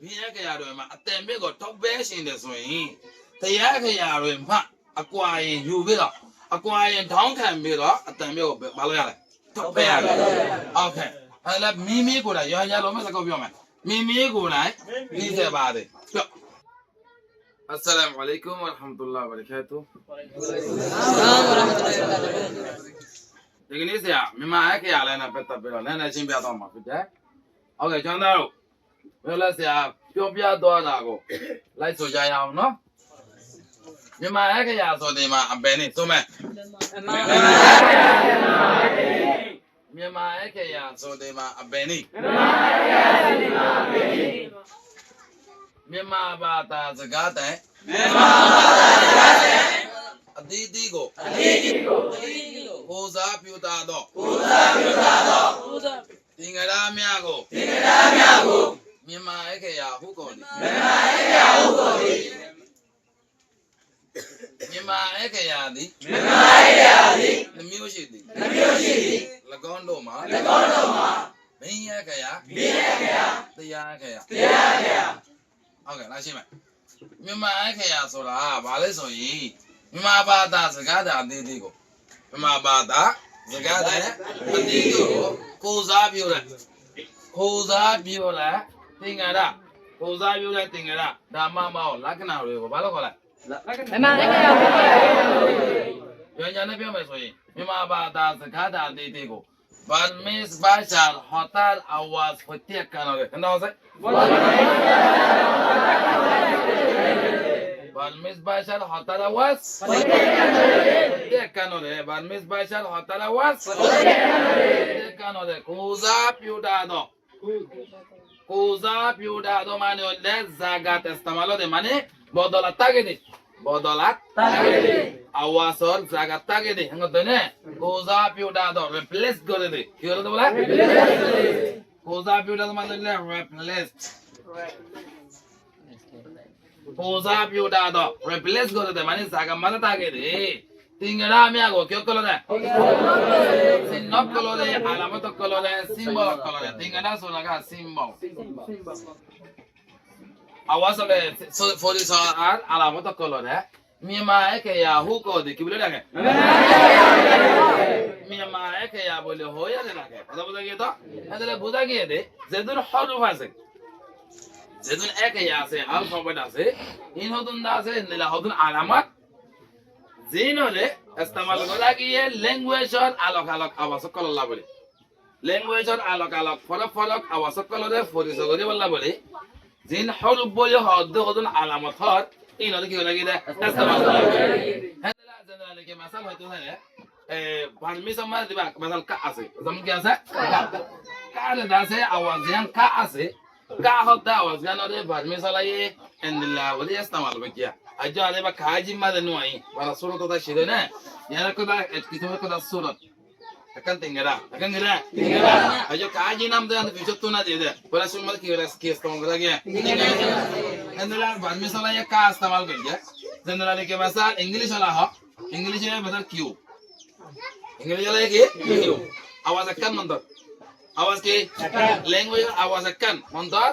ဘိယခရာတွေမှာအတန်မြစ်ကိုတောက်ပဲရှင်တယ်ဆိုရင်တရားခရာတွေမှာအကွာရင်ယူပြီးတော့အကွာရင်ထောင်းခံပြီးတော့အတန်မြစ်ကိုဘာလို့ရလဲတောက်ပဲရတယ်ဟုတ်ကဲ့ဟာလာမိမိကိုယ်တိုင်ရရလုံးမစကောပြောမယ်မိမိကိုယ်တိုင်နေစေပါတယ်ကြော့ السلام عليكم ورحمة الله وبركاته ဒီကနေ့ဆရာမြန်မာအခရာလဲနဲ့ပတ်သက်ပြီးတော့နည်းနည်းရှင်းပြတော့မှာဖြစ်တယ်။ဟုတ်ကဲ့ကျောင်းသားတို့ ဘယ်လဲဆရာပြောပြသွားတာကိုလိုက်ဆိုကြရအောင်နော်မြန်မာအခရာဆိုဒီမှာအပယ်နေသုံးမဲ့မြန်မာအခရာဆိုဒီမှာအပယ်နေမြန်မာဘာသာစကားတိုင်အသီးသီးကိုကိုးစားပြုတာတော့သင်္ကရာများကိုမြ န်မာအခရာဟုကုန်သည်မြန်မာအခရာသည်နှမျိုးရှိသည်၎င်းတို့မှာမင်းအခရာတရားအခရာဟုတ်ကဲ့လားရှင်းမယ်မြန်မာအခရာဆိုတာဘာလဲဆိုရင်မြန်မာဘာသာစကားသာအသေးသေးကိုမြန်မာဘာသာစကားသာအသေးသေးကိုကိုးစားပြုတဲ့ကိုးစားပြုတဲ့ သင်္ကရာကိုးစားပြုတဲ့သင်္ကရာဓမ္မမောလက္ခဏာတွေကိုဘာလို့ခေါ်လဲ ညညာနဲ့ပြောမယ်ဆိုရင်မြန်မာဘာသာစကားသာအသေးသေးကိုဘာမစ်ဘာရှာဟိုတယ်အဝါစ်ဖတိကနော်လေနော်ဆက်ဘာမစ်ဘာရှာဟိုတယ်အဝါစ်ဖတိကနော်လေဘာမစ်ဘာရှာဟိုတယ်အဝါစ်ဖတိကနော်လေကိုစားပြူတာတော့ကိုစားပြူတာတော့မနလက်ဇာဂတ်စ kuuza piuda do mane o lezza ga testamalo de mane bodola tagede bodola tagede awasor zaga tagede hango dene kuuza piuda do replace gore de ki holo bola replace kuuza piuda do mane le replace kuuza piuda do replace gore de mane zaga mane tagede তিনগড়া আমি আগো কিয় কলরে চিহ্ন কলরে আলামত কলরে symbol কলরে তিনগড়া সোনাগা symbol আওয়াজ হলে ফরি আর আলামত কলরে মিয়ামায় কে Yahoo কো দেখি বলে লাগে মিয়ামায় কে ইয়া বলে হয়ে লাগে কথা গিয়ে তো তাহলে বোঝা গিয়ে দে যেদুর হরফ আছে যেদুন এক আছে আলফাবেট আছে ইন হতুন আছে নিলা হতুন আলামত জিনলে ইস্তেমাল ল্যাঙ্গুয়েজর আলোক আলোক আবাসক কললা বলে ল্যাঙ্গুয়েজর আলোক আলোক ফলক ফলক আবাসক কলরে ফরিস করি বললা বলে। জিন হরুপ বলে হদ হদন আলামত হর ইনলে কি লাগি দে ইস্তেমাল করা হ্যাঁ জানালে কি মাসাল হয়তো হ্যাঁ ভালমি সম্মান দিবা মাসাল কা আছে যেমন কি আছে? কালে দাসে আওয়াজ যেন কা আছে। কা হদ আওয়াজ গানরে ভালমি চালাইয়ে ইন্দিল্লাহ বলে ইস্তেমাল বকিয়া ajo ale ba kaji ma da nuai wala sura to da shi da ne yana ko da kitu ko da sura akan tingara akan gira tingara ajo kaji nam da an bijottu na de de wala sun ma ki ras ki stom ga ge general बाद में साला ये का इस्तेमाल कर गया general के बाद साल इंग्लिश वाला हा इंग्लिश में बदल क्यू इंग्लिश वाला है कि क्यू आवाज अक्कन मंदर आवाज के लैंग्वेज आवाज अक्कन मंदर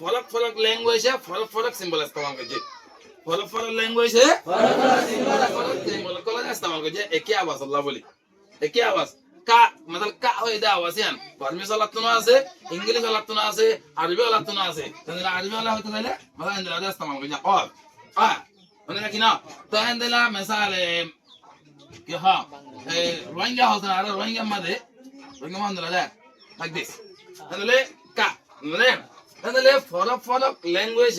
फलक फलक लैंग्वेज है फलक फलक सिंबल इस्तेमाल कर गया follow follow language eh? Follow follow singular follow istamal ko je ek আওয়াজ আল্লাহ বলি এক আওয়াজ কা মানে কা হয়ে দা আওয়াজ ইয়ান বার্মিস আলাতুনা আছে ইংলিশ আলাতুনা আছে আরবি আলাতুনা আছে তাহলে আরবি আলা হতে তাহলে মানে ইন্দলা দা ইস্তামাল করি অর আ মানে নাকি না তো ইন্দলা মিসালে কি হ্যাঁ এই রোহিঙ্গা হতে আর রোহিঙ্গা মাঝে রোহিঙ্গা মানে ইন্দলা দা লাইক দিস তাহলে কা মানে তাহলে ফল অফ ল্যাঙ্গুয়েজ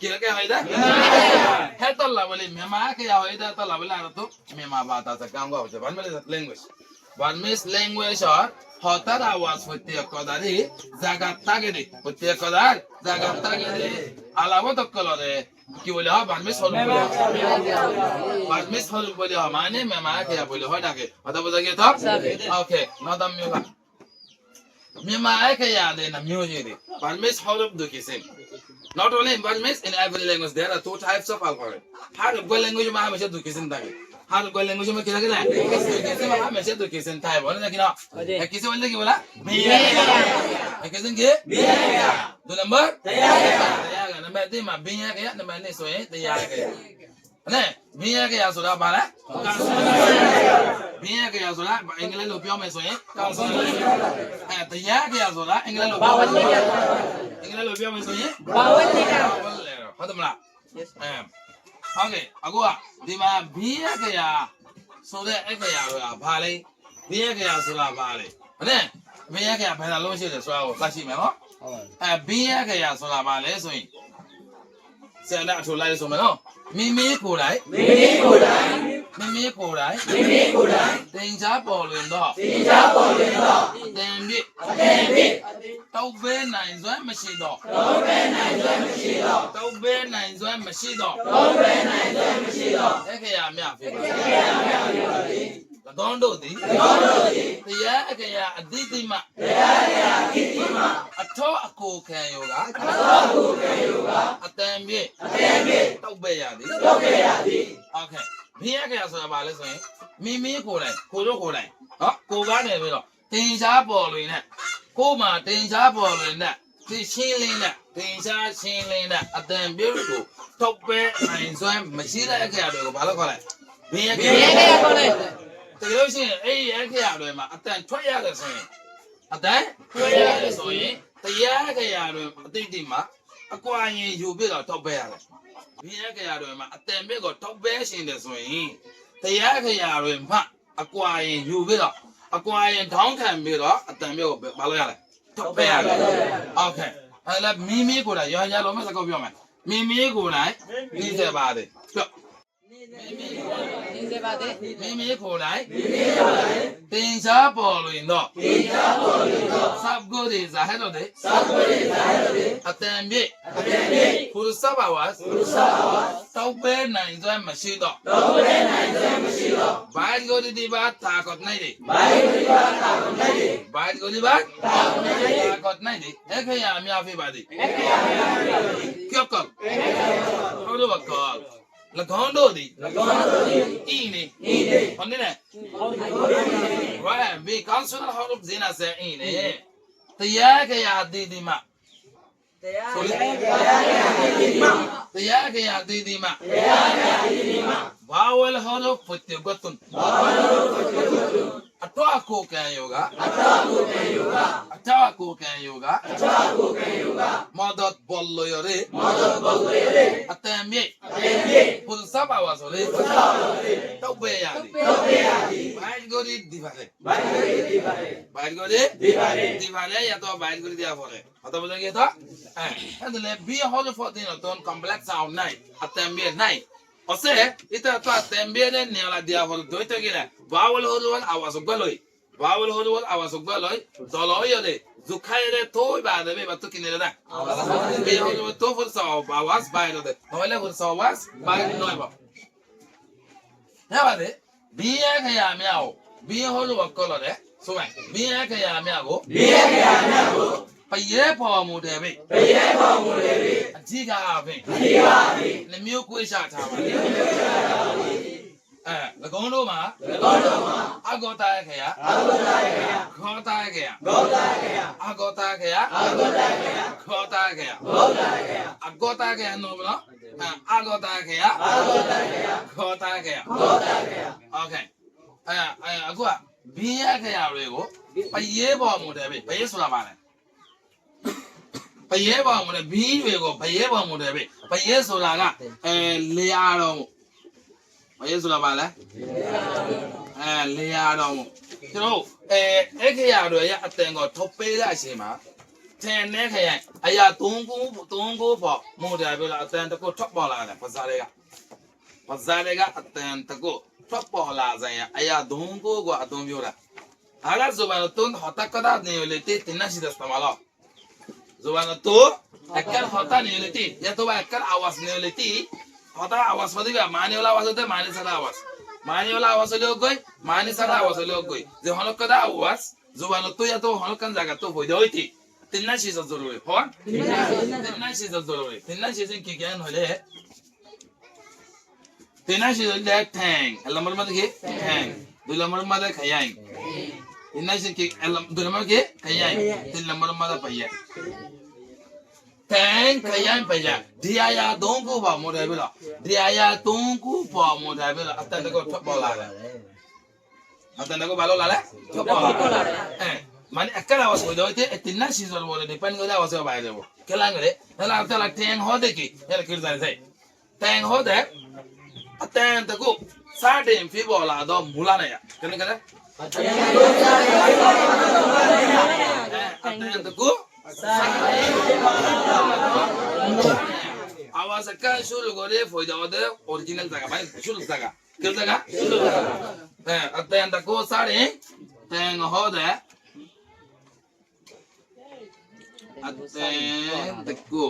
কি কে হইতা হে তো লা বলি মেমা কে হইতা তো লা বলি আর তো মেমা বাতা তা কাম গো হচ্ছে বান মেলে language Burmese language or hotar awas হইতে কদারি জাগাত তাগেরে হইতে কদার জাগাত তাগেরে আলামত কলরে কি বলে হয় বাজমিস হল বলে হয় বাজমিস হল বলে হয় মানে মেমা কে বলে হয় নাকি কথা বোঝা গিয়ে তো? ওকে নদম মিউলা মেমা কে ইয়াদে না মিউজিরে বাজমিস হল দুকিসিম Not only in Burmese, in every language. There are two types of alcohol. हर कोई लैंग्वेज में हमेशा दुखी ज़िंदगी हर कोई लैंग्वेज में किसी ना किसी में हमेशा दुखी ज़िंदा है बोले लेकिन ना किसी बोले की बोला किसी के दो नंबर तैयार गया नंबर तीन में बिया गया नंबर नहीं सोए तैयार गया नहीं बिया गया सुरा बारह တရားဆိုတာအင်္ဂလိပ်လိုပြောမယ်ဆိုရင် constitution အဲတရားတရားဆိုတာအင်္ဂလိပ်လိုဘာဝတိတရားအင်္ဂလိပ်လိုပြောမယ်ဆိုရင်ဘာဝတိတရားဟုတ်တယ်မလား yes အဲဟုတ်ကဲ့အခုကဒီမှာဘင်းရခရာဆိုတဲ့အခရာကဘာလဲဘင်းရခရာဆိုတာဘာလဲဟုတ်ဘင်းရခရာဘယ်လိုလုံးရှိလဲဆိုတာကိုသတ်ရှိမယ်နော်ဟုတ်အဲဘင်းရခရာဆိုတာဘာလဲဆိုရင်ဆရာလက်အထူလိုက်ဆိုမယ်နော်မိမိကိုယ်တိုင်မိမိကိုယ်တိုင် မိမိကိုယ်တိုင်မိမိကိုယ်တိုင်တင်ချပေါ်လွင်တော့တင်ချပေါ်လွင်တော့အတန်ပြည့်အတန်ပြည့်တောက်ပဲနိုင်စွမ်းမရှိတော့တောက်ပဲနိုင်စွမ်းမရှိတော့တောက်ပဲနိုင်စွမ်းမရှိတော့အခရာမြဖြစ်ပါအခရာမြဖြစ်ပါလေ၎င်းတို့သည်၎င်းတို့သည်တရားအခရာအတိတိမတရားအခရာအတိတိမအထောအကိုခံယောကအထောအကိုခံယောကအတန်ပြည့်အတန်ပြည့်တောက်ပဲရသည်တောက်ပဲရသည်โမိရခရဆိုတာဘာလဲဆိုရင်မိမိကိုယ်တိုင်ကိုတို့ကိုယ်တိုင်နော်ကိုကနေပြီးတော့တင်ရှားပေါ်လွင်နဲ့ကိုမှတင်ရှားပေါ်လွင်နဲ့သိရှင်းလင်းနဲ့တင်ရှားရှင်းလင်းနဲ့အတန်ပြုတ်ကိုထုတ်ပဲနိုင်စွမ်းမရှိတဲ့အခရာတွေကိုဘာလို့ခေါ်လိုက်မိရခရခေါ်လိုက်တကယ်လို့ရှိရင်အဲ့ဒီအခရာတွေမှာအတန်ထွက်ရတယ်ဆိုရင်အတန်ထွက်ရတယ်ဆိုရင်တရားခရာတွေအတိတ်တိမှာ အကွာရင်ယူပြီးတော့ထုတ်ပဲရတယ်ဘင်းအခရာတွေမှာအတန်ပြုတ်ကိုထုတ်ပဲရှင်တယ်ဆိုရင်တရားအခရာတွေမှာအကွာရင်ယူပြီးတော့အကွာရင်ထောင်းခံပြီးတော့အတန်ပြုတ်ကိုဘာလို့ရလဲထုတ်ပဲရတယ် โอเคအဲ့ဒါမီမီကိုယ်တိုင်ရောရလုံးမစကောက်ပြောမယ်မီမီကိုယ်တိုင်နေစေပါတယ်ပြော နေစေပါသေးမီမီကိုယ်တိုင်မီမီကိုယ်တိုင်တင်ရှားပေါ်လွင်တော့တင်ရှားပေါ်လွင်တော့စပ်ကိုတွေဇာဟဲတော့တဲ့စပ်ကိုတွေဇာဟဲတော့တဲ့အတန်ပြည့်အတန်ပြည့်ဖူစဘာဝတ်ဖူစဘာဝတ်တောက်ပဲနိုင်စွမ်းမရှိတော့တောက်ပဲနိုင်စွမ်းမရှိတော့ဘိုင်ကိုဒီဘာတာကောနိုင်တယ်ဘိုင်ကိုဒီဘာတာကောနိုင်တယ်ဘိုင်ကိုဒီဘာတာကောနိုင်တယ်အခရာအများဖြစ်ပါသည်အခရာအများဖြစ်ပါသည်ကြောက်ကောက်ဟုတ်တော့ကောက်၎ င်းတို့သည်၎င်းတို့သည်ဤနေဤနေဟုတ်နေနဲ့ဝါမေကန်ဆယ်ဟောလို့ဇင်းနာဆယ်ဤနေတရားခရာတည်တည်မှာတရားဆိုလေတရားခရာတည်တည်မှာတရားခရာတည်တည်မှာတရားခရာတည်တည်မှာဘာဝလဟောလို့ဖွတ်တေကွတ်တွန်ဘာဝလဟောလို့ဖွတ်တေကွတ်တွန် အထွတ်ကိုကံယောကအထွတ်ကိုကံယောကအထွတ်ကိုကံယောကအထွတ်ကိုကံယောကမောဒတ်ဘောလယရေမောဒတ်ဘောလယရေအတန်မြေအတန်မြေဘုသဘာဝဆိုလေဘုသဘာဝဆိုလေတောက်ပဲရသည်တောက်ပဲရသည်ဘိုင်ဂိုဒီဒီပါလေဘိုင်ဂိုဒီဒီပါလေဘိုင်ဂိုဒီဒီပါလေဒီပါလေရတော့ဘိုင်ဂိုဒီဒီပါလေအတော့ဘယ်လိုလဲတော့အဲအဲ့ဒါလေဘီဟောလို့ဖို့တင်တော့ complex sound night အတန်မြေ night O sea, ita ta también ni a la diablo, do to ito gila. Bawal hodwal awas galoy. Bawal hodwal awas galoy. Dolo yo de. Zukaire to ba de be batu kinere da. Be hodwal to fur sa awas ba no de. No le fur sa awas ba no ba. Ya ba de. Biya ka ya mya o. Biya hodwal kolo de. So ba. Biya ka ya mya go. Biya ka ya mya go. ပရဲပေါ်မှုတယ်ဗျပရဲပေါ်မှုတယ်ဗျအဓိကအဖြစ်အဓိကအဖြစ်နှမျိုးကိုရှာထားပါလေနှမျိုးရှာထားပါလေအဲ၎င်းတို့မှာ၎င်းတို့မှာအဂောတာခေယအဂောတာခေယခောတာခေယခောတာခေယအဂောတာခေယအဂောတာခေယခောတာခေယခောတာခေယအဂောတာခေယနော်ဗလားအဂောတာခေယအဂောတာခေယခောတာခေယခောတာခေယโอเคအဲအဲအခုကဘင်းရခေယတွေကိုပရဲပေါ်မှုတယ်ဗျပရဲဆိုတာပါလဲ ဘရဲပေါင်မလဲဘီးတွေကိုဘရဲပေါင်မတယ်ပဲဘရဲဆိုတာကအဲလေယာတော်မို့ဘရဲဆိုတာဘာလဲအဲလေယာတော်မို့ကျွန်တော်အဲအခရာတွေရအတန်ကိုထုတ်ပေးတဲ့အချိန်မှာတန်တဲ့ခရိုင်အရာ3ခု3ခုပေါ့မို့တယ်ပြောလားအတန်တကုထွက်ပေါ်လာတယ်ပဇာတွေကပဇာတွေကအတန်တကုထွက်ပေါ်လာဆိုင်ရအရာ3ခုကအသုံးပြောတာအားလားဆိုပါတော့3ဟတကဒါနေလေတေတင်နရှိတဲ့စမလား ज़ुबान तो एक्कर होता नेवली ती या तो एक्कर आवाज़ नेवली ती होता आवाज़ मध्ये मानेवला आवाज़ होते मानेसाचा आवाज़ मानेवला आवाज़ हलो गई मानेसाचा आवाज़ हलो गई जे हनकदा आवाज़ ज़ुबान तो या तो हनकन जागा तो होय होती तिन्ना शिज ज़रूर हो तिन्ना शिज ज़रूर तिन्ना शिज की ज्ञान होले तिन्ना शिज होले ठँग नंबर मध्ये घे ठँग दु नंबर मध्ये खयांग तिन्ना शिज की नंबर मध्ये खयांग तीन नंबर मध्ये पय्या teng kayan paya dia ya dong ku ba mo dai bela dia ya dong ku ba mo dai bela atan ko thop ba la la atan ko ba lo la la thop ba la eh মানে একটা আওয়াজ হয়ে যাবে তিন না season বলে depend করে আওয়াজ বাইরে যাবো কেলাং রে তাহলে আর তাহলে ট্যাং হ দেখি এর কি জানি তাই ট্যাং হ দেখ ট্যাং তো খুব সাড়ে ফি বলা দ ভুলা নাই কেন কেন ট্যাং তো খুব আওয়াজ একটা শুরু করে ফয়দা ওদের অরিজিনাল জায়গা মানে শুরু জায়গা কেউ জায়গা শুরু জায়গা হ্যাঁ আর তেন তাকো সাড়ে তেন হদে আর তেন তাকো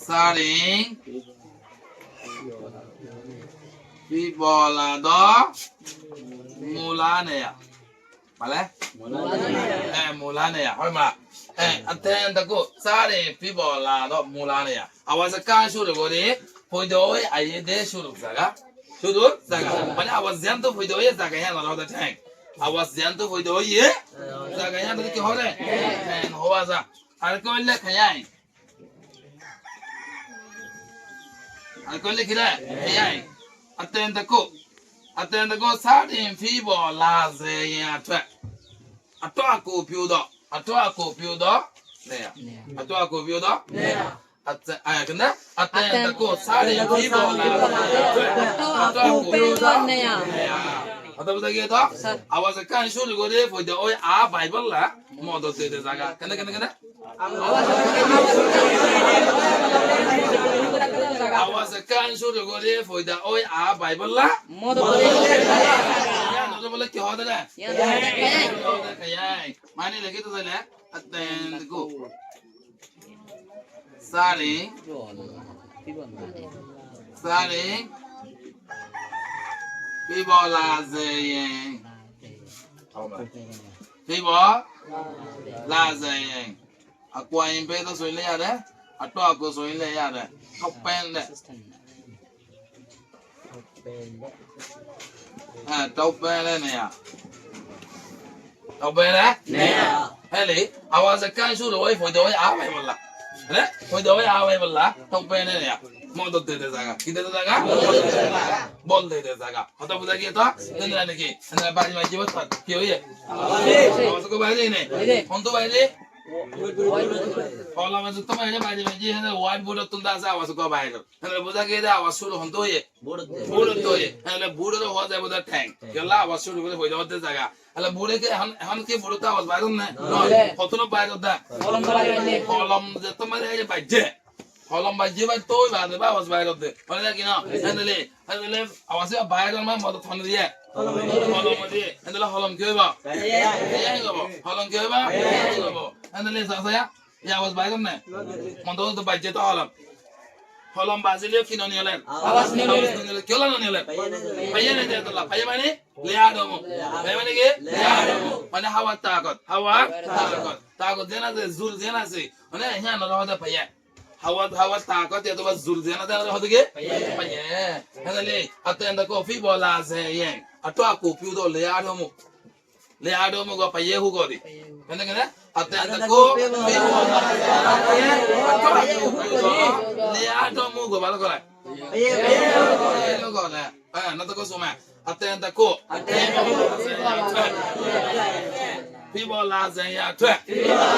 সাড়ে Pibolado Malay? Malay. Eh, Malaya. Hold on. Eh, attend the good. Sorry, people are not Malaya. I was a car shooter, go there. Pudoy, I did this shoot of Saga. Shudur, Saga. But I was Zen to Pudoy, Saga, and another tank. I was Zen to Pudoy, yeah? Saga, and the Kihore. And who was that? I'll go and let Kayang. I'll go and let Kayang. Attend the cook. khayai. Ar ko le kira. Khayai. Atenta ko. Atenta ko sare Pibolado ya twa. အတော့ကိုပြိုးတော့အတော့ကိုပြိုးတော့နေရအတော့ကိုပြိုးတော့နေရအတအဲကနအတန်တကိုစားရပြီးပေါ်လာအတော့ကိုပြိုးတော့နေရအတော့ဘယ်ကတော့အဝါစကန်ရှုလို့ကိုလေဖို့တော့အာဘို মদত দিতে জায়গা কেন কেন কেন আওয়াজ কান শুরু করে ফয়দা ওই আ ভাই বললা বলে কি হতে মানে দেখি তো তাহলে সাড়ে সাড়ে বলা যে ফিব လာဇန်ရင်အကွာရင်ပဲဆိုရင်လည်းရတယ်အတော့ကိုဆိုရင်လည်းရတယ်ထောက်ပန်းတဲ့အဲတောက်ပန်းလည်းနေရတောက်ပန်းလည်းနေရဟဲ့လေအဝါစကန်ရှုလို့ဝိုင်ဖို့တော့အားမယ်မလားဟဲ့ဖို့တော့အားမယ်မလားတောက်ပန်းလည်းနေရ মদত দিতে জায়গা। কি দিতে জায়গা? বল দিতে জায়গা। কথা বুঝা গিয়ে তো? তোমরা নাকি? তোমরা বাড়ি মাই জীবন কি হইয়ে আমার তো বাইরে নেই। ফোন তো বাইরে আছে আওয়াজ কো বাইরে হ্যাঁ বুঝা গিয়ে আওয়াজ শুরু হন তো হইয়ে বোর্ড তো হইয়ে হ্যাঁ বোর্ড তো হওয়া যায় বোধ ঠ্যাং গেলা এখন কি বুড়ো তো আওয়াজ বাইরে না? কত কলম যে তোমার বাইরে হলম ভাই যে ভাই তোই ভাই ভাই বাস ভাই করতে মানে কি না? হ্যান্ডেলে হ্যান্ডেলে আওয়াজে ভাই গেল মানে মদ ফোন দিয়ে, হলম দিয়ে। হ্যান্ডেলে হলম কি হইবা এই হইবা হলম কি হইবা এই হইবা হ্যান্ডেলে সাসায়া এই আওয়াজ ভাই করনে মন তো বাইজে তো হলম। হলম বাজিলে মানে? মানে কি ননি হলেন আওয়াজ নি হলেন কি হলেন ননি হলেন ভাইয়া নে দেয় তোলা? যে জুল দেনা যে মানে হ্যাঁ নরহদা ভাইয়া। ಹವದ್ ಹವದ್ ತಾಕತ್ ಎದು ಬಸ್ ಜುಲ್ದೇನ ಅಂದ್ರೆ ಹೊದಿಗೆ ಹಂಗಲ್ಲಿ ಅತ್ತ ಎಂದ ಕಾಫಿ ಬೋಲಾಸೆ ಏನ್ ಅಟ್ಟು ಆ ಕಾಫಿ ಉದೋ ಲೇಯಾಡೋಮು ಲೇಯಾಡೋಮು ಗೋ ಪಯ್ಯೆ ಹೋಗೋದಿ ಹೆಂಗಂದ್ರೆ ಅತ್ತ ಎಂದ ಕಾಫಿ ಬೋಲಾಸೆ ಅಟ್ಟು ಆ ಕಾಫಿ ಉದೋ ಲೇಯಾಡೋಮು ಗೋ ಬಲಗೋಲ ಬಲಗೋಲ ಹಾ ನಂತಕೋ ಸುಮ ಅತ್ತ ಎಂದ ಕೋ ಅತ್ತೆ ze. Mane nya no ro da paya. Hawa hawa takot ya to ba zul zena da ro de ke paya. Handale atenda ko fi bola ze yen. Atwa ko piu do le ado mo. Le ado mo go paya hu go di. Kena kena atenda ko fi bola ze yen. Atwa ko piu do le ado mo go ba lo ko la. Lo ko la. Ah, na to ko suma. Atenda ko. Atenda ko. People la zen ya twe. Ato ako piu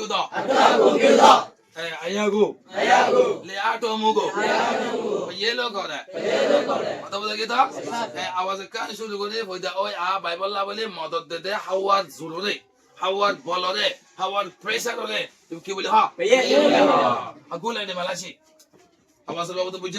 do. Eh, ayago. Le ato mugo. Yelo ko da. Mata bola kita. Eh, awaz kan shulu ko de foida oi a Bible la bole modot de de hawar zulure. Hawar bolore. Hawar pressure ore. তুমি কি বলে হা? আগুলে নে মালাসি। আওয়াজ বাবু তো বুঝছ তো?